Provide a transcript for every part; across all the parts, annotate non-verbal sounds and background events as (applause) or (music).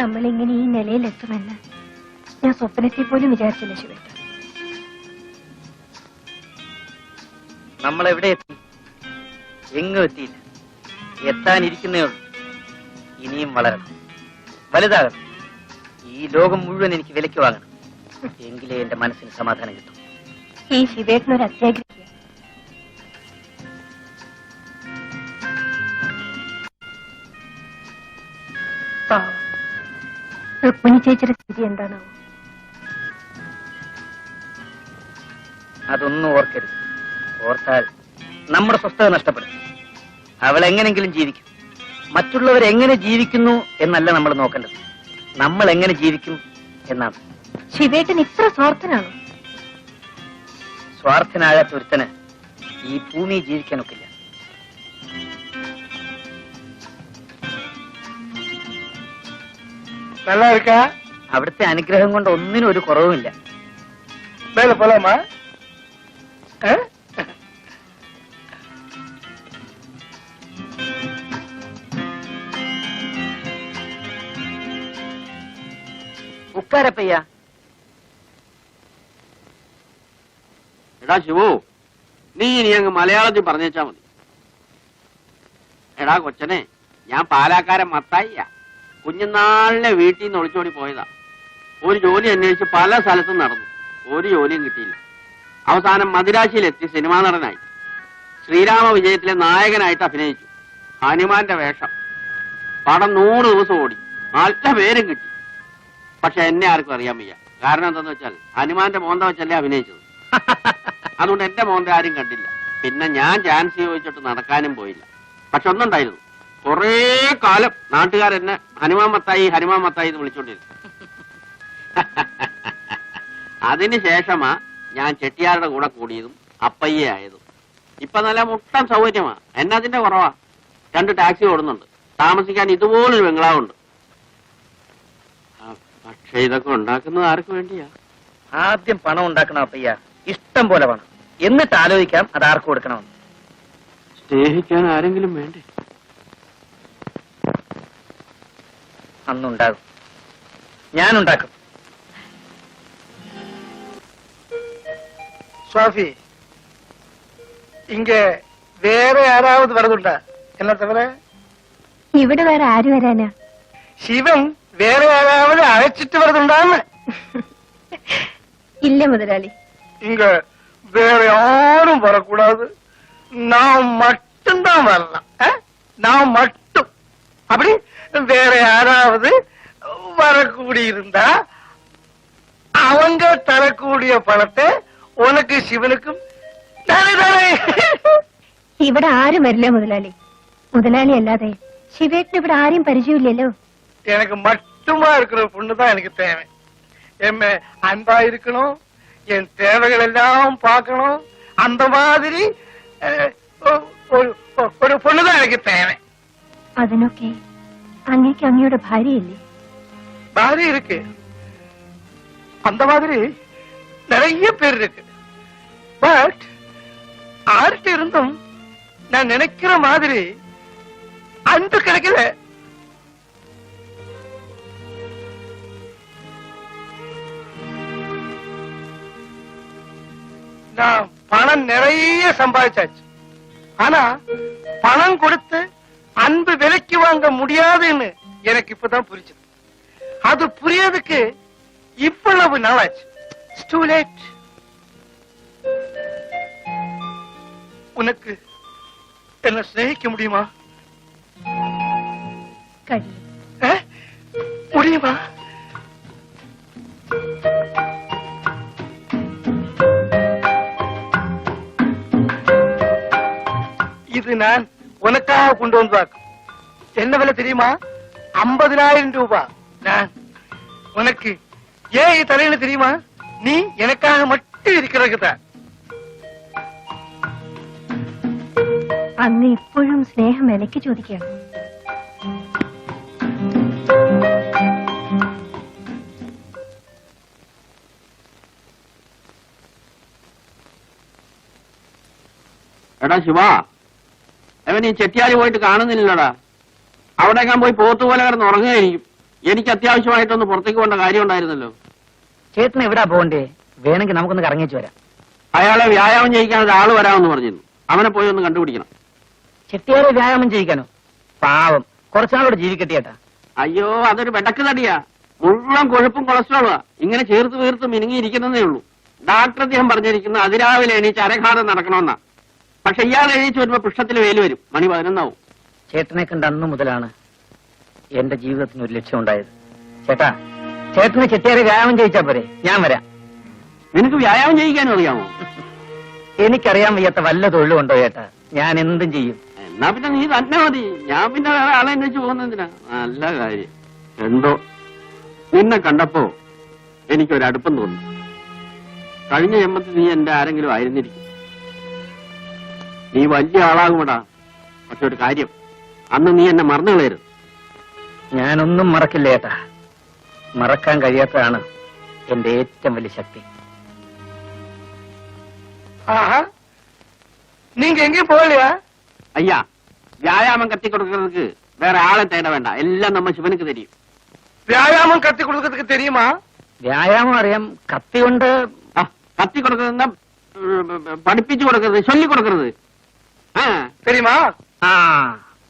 നമ്മളിങ്ങനെ ഈ നിലയിലെത്തുമെന്ന് ഞാൻ സ്വപ്നത്തിൽ പോലും വിചാരിച്ചില്ല ശിവേട്ട. നമ്മൾ എവിടെ എത്തി? എങ്ങും എത്തിയില്ല. എത്താനിരിക്കുന്നേ ഉള്ളൂ. ഇനിയും വളരണം. വലുതാകണം. ഈ ലോകം മുഴുവൻ എനിക്ക് വിലയ്ക്ക് വാങ്ങണം. എങ്കിലേ എന്റെ മനസ്സിന് സമാധാനം കിട്ടും. ഈ ശിവേട്ടനൊരു അത്യാഗ്രഹിക്കുക രുക്മിണി ചേച്ചിയുടെ സ്ഥിതി എന്താണാവോ അതൊന്നും ഓർക്കരുത്. ഓർത്താൽ നമ്മുടെ സ്വസ്ഥത നഷ്ടപ്പെടും. അവൾ എങ്ങനെങ്കിലും ജീവിക്കും. മറ്റുള്ളവർ എങ്ങനെ ജീവിക്കുന്നു എന്നല്ല നമ്മൾ നോക്കേണ്ടത്. നമ്മൾ എങ്ങനെ ജീവിക്കും എന്നാണ്. ശിവേട്ടൻ ഇത്ര സ്വാർത്ഥനാണോ? സ്വാർത്ഥനായ ഒരുത്തന് ഈ ഭൂമി ജീവിക്കാനൊക്കില്ല. நல்லா இருக்கா അവിടുത്തെ അനുഗ്രഹം കൊണ്ട് ഒന്നിനും ഒരു കുറവുമില്ല மேல போலாமா ஆ? ഉക്കാരപ്പയ്യ എടാ ശിവു നീ ഇനി അങ്ങ് മലയാളത്തിൽ പറഞ്ഞേച്ചാ മതി എടാ കൊച്ചനെ ഞാൻ പാലാക്കാരൻ മത്തായിയ കുഞ്ഞുനാളിലെ വീട്ടിൽ നിന്ന് ഒളിച്ചോടി പോയതാ. ഒരു ജോലി അന്വേഷിച്ച് പല സ്ഥലത്തും നടന്നു. ഒരു ജോലിയും കിട്ടിയില്ല. അവസാനം മദിരാശിയിലെത്തി സിനിമാ നടനായി. ശ്രീരാമ വിജയത്തിലെ നായകനായിട്ട് അഭിനയിച്ചു. ഹനുമാന്റെ വേഷം. പടം നൂറ് ദിവസം ഓടി. നല്ല പേരും കിട്ടി. പക്ഷെ എന്നെ ആർക്കും അറിയാൻ വയ്യ. കാരണം എന്താന്ന് വെച്ചാൽ ഹനുമാന്റെ മോന്ത വെച്ചല്ലേ അഭിനയിച്ചത്. അതുകൊണ്ട് എന്റെ മോന്ത ആരും കണ്ടില്ല. പിന്നെ ഞാൻ ചാൻസ് ചോദിച്ചിട്ട് നടക്കാനും പോയില്ല. പക്ഷെ ഒന്നുണ്ടായിരുന്നു. കുറേ കാലം നാട്ടുകാരെന്നെ ഹനുമാൻ മത്തായി ഹനുമാൻ മത്തായി എന്ന് വിളിച്ചോണ്ടിരുന്നു. അതിനുശേഷമാ ഞാൻ ചെട്ടിയാരുടെ കൂടെ കൂടിയതും അപ്പയ്യ ആയതും. ഇപ്പൊ നല്ല മുട്ടം സൗകര്യമാ. എന്നതിന്റെ കുറവാ. രണ്ട് ടാക്സി ഓടുന്നുണ്ട്. താമസിക്കാൻ ഇതുപോലൊരു ബംഗ്ലാവുണ്ട്. ആ, പക്ഷെ ഇതൊക്കെ ഉണ്ടാക്കുന്നത് ആർക്ക് വേണ്ടിയാ? ആദ്യം പണം ഉണ്ടാക്കണം അപ്പയ്യ. ഇഷ്ടം പോലെ പണം. എന്നിട്ട് ആലോചിക്കാം അത് ആർക്ക് കൊടുക്കണമെന്ന്. സ്നേഹിക്കാൻ ആരെങ്കിലും വേണ്ടേ? അന്നുണ്ടാകും ഞാനുണ്ടാക്കും சுவாமி இங்க வேற யாராவது வரதுண்டா என்ன தவிர ഇവിടെ വേറെ ആര് വരാനാ சிவன் வேற யாராவது அழைச்சிட்டு வரதுண்டான்னு (laughs) ഇല്ല മുതലാളി இங்க வேற யாரும் வரக்கூடாது நான் மட்டும்தான் வரலாம் ஆ? நான் மட்டும் அப்படி வேற யாராவது வரக்கூடி இருந்தா அவங்க தரக்கூடிய பணத்தை உனக்கு சிவனுக்கும் தானே தானே ഇവിടെ ആരും വരില്ല മുതലാളി മുതലാളി അല്ലാതെ ശിവേട്ടന് ഇവിടെ ആരും പരിചയമില്ലല്ലോ எனக்கு மட்டுமா இருக்கிற பொண்ணுதான் எனக்கு தேவை எம்ம அன்பா இருக்கணும் என் தேவைகள் எல்லாம் பார்க்கணும் அந்த மாதிரி அஹ், ஒ- ஒரு ஒ- ஒரு பொண்ணுதான் எனக்கு தேவை അതിനൊക്കെ അങ്ങേക്ക് അങ്ങയുടെ ഭാര്യയില്ലേ மாதிரி இருக்கு அந்த மாதிரி நிறைய பேர் இருக்கு பட் ஆர்ட்ட இருந்தும் நான் நினைக்கிற மாதிரி அன்பு கிடைக்கல நான் பணம் நிறைய சம்பாதிச்சாச்சு ஆனா பணம் கொடுத்து அன்பு விலைக்கு வாங்க முடியாதுன்னு எனக்கு இப்பதான் புரிஞ்சது. அது புரியதுக்கு இவ்வளவு நாளாச்சு உனக்கு என்ன சிநேகிக்க முடியுமா? முடியுமா? இது நான் உனக்காக கொண்டு வந்தாக்கும் என்ன விலை தெரியுமா ஐம்பதினாயிரம் ரூபாய் நான் உனக்கு ஏன் தரேன்னு தெரியுமா நீ எனக்காக மட்டும் இருக்கிறதுக்கு தான் അന്ന് ഇപ്പോഴും സ്നേഹം വിലക്ക് ചോദിക്കുകയാണ് എടാ ശിവ അവൻ ഈ ചെട്ടിയാലി പോയിട്ട് കാണുന്നില്ലടാ. അവിടെ ഞാൻ പോയി പോത്തുപോലെ കിടന്ന് ഉറങ്ങുകയായിരിക്കും. എനിക്ക് അത്യാവശ്യമായിട്ടൊന്ന് പുറത്തേക്ക് പോകേണ്ട കാര്യം ഉണ്ടായിരുന്നല്ലോ. ചേട്ടൻ എവിടാ പോകണ്ടേ? വേണമെങ്കിൽ നമുക്കൊന്ന് കറങ്ങിച്ചു വരാം. അയാളെ വ്യായാമം ചെയ്യിക്കാൻ ഒരാൾ വരാമെന്ന് പറഞ്ഞിരുന്നു. അവനെ പോയി ഒന്ന് കണ്ടുപിടിക്കണം. ചെട്ടിയാരെ വ്യായാമം ചെയ്യിക്കാനോ? പാവം. കുറച്ചാളോട് ജീവിക്കട്ടെ ചേട്ടാ അയ്യോ അതൊരു വെടക്ക് തടിയാ മുഴുവൻ കൊഴുപ്പും കൊളസ്ട്രോളാ ഇങ്ങനെ ചേർത്ത് വീർത്ത് മിനുങ്ങിയിരിക്കുന്നതേ ഉള്ളൂ. ഡാക്ടർ അദ്ദേഹം പറഞ്ഞിരിക്കുന്ന അതിരാവിലെ എണീച്ച് അരഘാതം നടക്കണമെന്നാ. പക്ഷെ ഇയാൾ എഴുതിച്ചു വരുമ്പോ പൃഷ്ഠത്തിൽ വേൽ വരും. മണി പതിനൊന്നാവും. ചേട്ടനെ കണ്ട അന്ന് മുതലാണ് എന്റെ ജീവിതത്തിന് ഒരു ലക്ഷ്യം ഉണ്ടായത്. ചേട്ടാ ചേട്ടന് ചെട്ടിയാരെ വ്യായാമം ചെയ്യിച്ചാ പോരെ? ഞാൻ വരാം. നിനക്ക് വ്യായാമം ചെയ്യിക്കാനും അറിയാമോ? എനിക്കറിയാൻ വയ്യാത്ത വല്ല തൊഴിലും ഉണ്ടോ ചേട്ടാ? ഞാൻ എന്തും ചെയ്യും. എന്നാ പിന്നെ നീ തന്നെ മതി. ഞാൻ പിന്നെ വേറെ ആളെ അന്വേഷിച്ച് പോകുന്നതിനാ നല്ല കാര്യം. എന്തോ? നിന്നെ കണ്ടപ്പോ എനിക്കൊരടുപ്പം തോന്നി. കഴിഞ്ഞ ജന്മത്തിൽ നീ എന്റെ ആരെങ്കിലും ആയിരുന്നിരിക്കും. നീ വലിയ ആളാകുമടാ പക്ഷെ ഒരു കാര്യം അന്ന് നീ എന്നെ മറന്നു കളയരുത് ഞാനൊന്നും മറക്കില്ല ചേട്ടാ മറക്കാൻ കഴിയാത്തതാണ് എന്റെ ഏറ്റവും വലിയ ശക്തി ஆஹா நீங்க எங்கேயும் போகலையா അയ്യാ വ്യായാമം കത്തി കൊടുക്കുന്നതിന് വേറെ ആളെ തേട വേണ്ട എല്ലാം നമ്മ ശിവനുക്ക് തരും வியாயாமம் கத்து கொடுக்கறதுக்கு தெரியுமா വ്യായാമം അറിയാം കത്തി കൊണ്ട് ആ, കത്തി കൊടുക്കുന്ന പഠിപ്പിച്ചു കൊടുക്കരുത് ചൊല്ലി കൊടുക്കരുത് ആ தெரியுமா?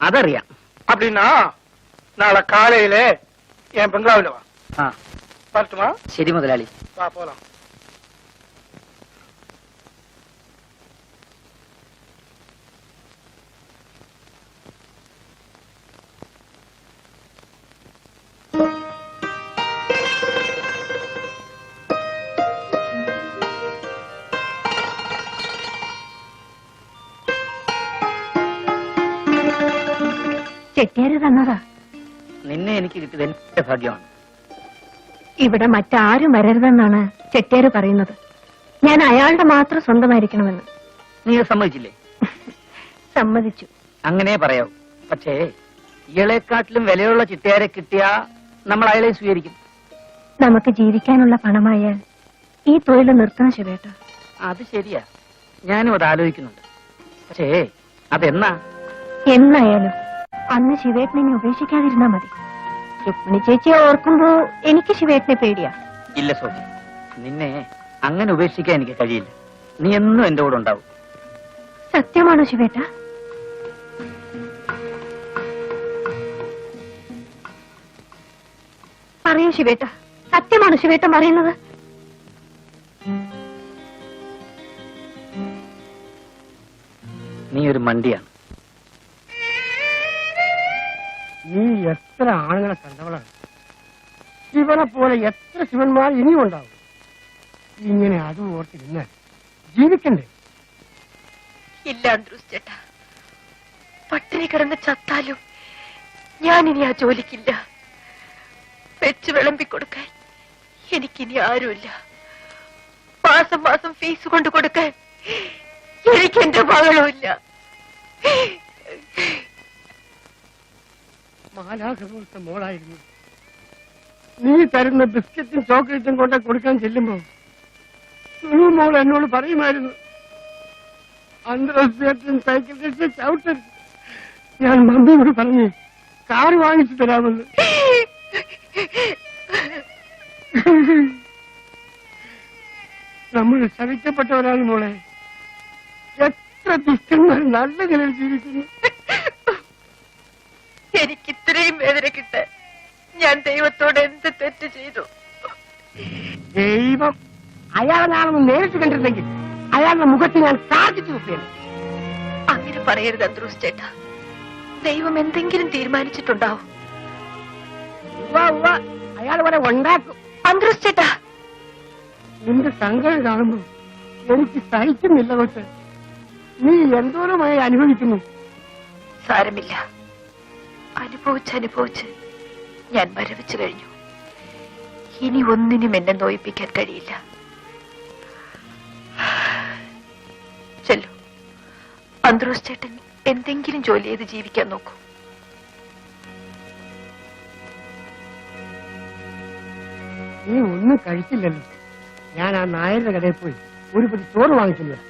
அதறியா. அப்படின்னா நாளை காலையில என் பெங்காவில வா. வரட்டுமா? சரி முதலாளி. வா போலாம். ചെട്ടിയാര് തന്നതാ. നിന്നെ എനിക്ക് കിട്ടിയത് എന്റെ ഭാഗ്യമാണ്. ഇവിടെ മറ്റാരും വരരുതെന്നാണ് ചെട്ടിയാര് പറയുന്നത്. ഞാൻ അയാളുടെ മാത്രം സ്വന്തമായിരിക്കണമെന്ന്. നീ അത് സമ്മതിച്ചില്ലേ? (laughs) സമ്മതിച്ചു. അങ്ങനെ പറയാവൂ പക്ഷേ ഇയാളെക്കാട്ടിലും വിലയുള്ള ചിട്ടയാരെ കിട്ടിയാ നമ്മൾ അയാളെ സ്വീകരിക്കും. നമുക്ക് ജീവിക്കാനുള്ള പണമായാൽ ഈ തൊഴിൽ നിർത്തണം ശിവേട്ട. അത് ശരിയാ. ഞാനും അത് ആലോചിക്കുന്നുണ്ട്. പക്ഷേ അതെന്നാ? എന്നായാലും അന്ന് ശിവേട്ടനെ ഇനി ഉപേക്ഷിക്കാതിരുന്നാ മതി. രുക്മിണി ചേച്ചിയെ ഓർക്കുമ്പോ എനിക്ക് ശിവേട്ടനെ പേടിയാ. ഇല്ല സോഫി നിന്നെ അങ്ങനെ ഉപേക്ഷിക്കാൻ എനിക്ക് കഴിയില്ല. നീ എന്നും എന്റെ കൂടെ ഉണ്ടാവും. സത്യമാണോ ശിവേട്ട? പറയൂ ശിവേട്ട സത്യമാണോ ശിവേട്ട പറയുന്നത്? നീ ഒരു മണ്ടിയാണ്. എത്ര ആണുങ്ങളെ കണ്ടവളാണ്. ശിവനെ പോലെ എത്ര ശിവന്മാർ ഇനിയും ഉണ്ടാവും? ഇങ്ങനെ അത് ഓർത്തിരുന്ന് ജീവിക്കണ്ടേ? ഇല്ല ചേട്ടാ. പട്ടിണി കിടന്ന് ചത്താലും ഞാൻ ഇനി ആ ജോലിക്കില്ല. വെച്ച് വിളമ്പി കൊടുക്കാൻ എനിക്കിനി ആരുമില്ല. മാസം മാസം ഫീസ് കൊണ്ട് കൊടുക്കാൻ എനിക്ക് എന്റെ മകളുമില്ല. മാലാഖപോലത്തെ മോളായിരുന്നു നീ തരുന്ന ബിസ്ക്കറ്റും ചോക്ലേറ്റും കൊണ്ട് കൊടുക്കാൻ ചെല്ലുമ്പോ സുനു മോൾ എന്നോട് പറയുമായിരുന്നു അന്തരസ്യറ്റും സൈക്കിൾ ടെസ്റ്റ് ചവിട്ടരുത്. ഞാൻ മമ്മിയോട് പറഞ്ഞു കാർ വാങ്ങിച്ചു തരാമെന്ന്. നമ്മൾ ശവിക്കപ്പെട്ടവരാണ് മോളെ. എത്ര ദുഷ്ടന്മാർ നല്ല നിലയിൽ ജീവിക്കുന്നു. എനിക്ക് ഇത്രയും വേദന കിട്ട ഞാൻ ദൈവത്തോട് എന്ത് തെറ്റ് ചെയ്തു? ദൈവം അയാളെ ഞാനൊന്ന് നേരിട്ട് കണ്ടിരുന്നെങ്കിൽ അയാളുടെ മുഖത്ത് ഞാൻ സാധിച്ചു കുപ്പിയാണ് അങ്ങനെ പറയരുത് അന്ത്രൂസ് ചേട്ടാ. ദൈവം എന്തെങ്കിലും തീരുമാനിച്ചിട്ടുണ്ടാവും. അയാൾ വരെ ഉണ്ടാക്കും. അന്ത്രൂസ് ചേട്ടാ. നിന്റെ സങ്കടം കാണുമ്പോ എനിക്ക് സഹിക്കുന്നില്ല കൊച്ച് നീ എന്തോരമായി അനുഭവിക്കുന്നു? സാരമില്ല. അനുഭവിച്ച് അനുഭവിച്ച് ഞാൻ മരവിച്ചു കഴിഞ്ഞു. ഇനി ഒന്നിനും എന്നെ നോയിപ്പിക്കാൻ കഴിയില്ല. ചെല്ലു. അന്ത്രോസ് ചേട്ടൻ എന്തെങ്കിലും ജോലി ചെയ്ത് ജീവിക്കാൻ നോക്കൂ. നീ ഒന്നും കഴിച്ചില്ലല്ലോ. ഞാൻ ആ നായരുടെ കടയിൽ പോയി ഒരു പതി ചോറ് വാങ്ങിച്ചില്ല.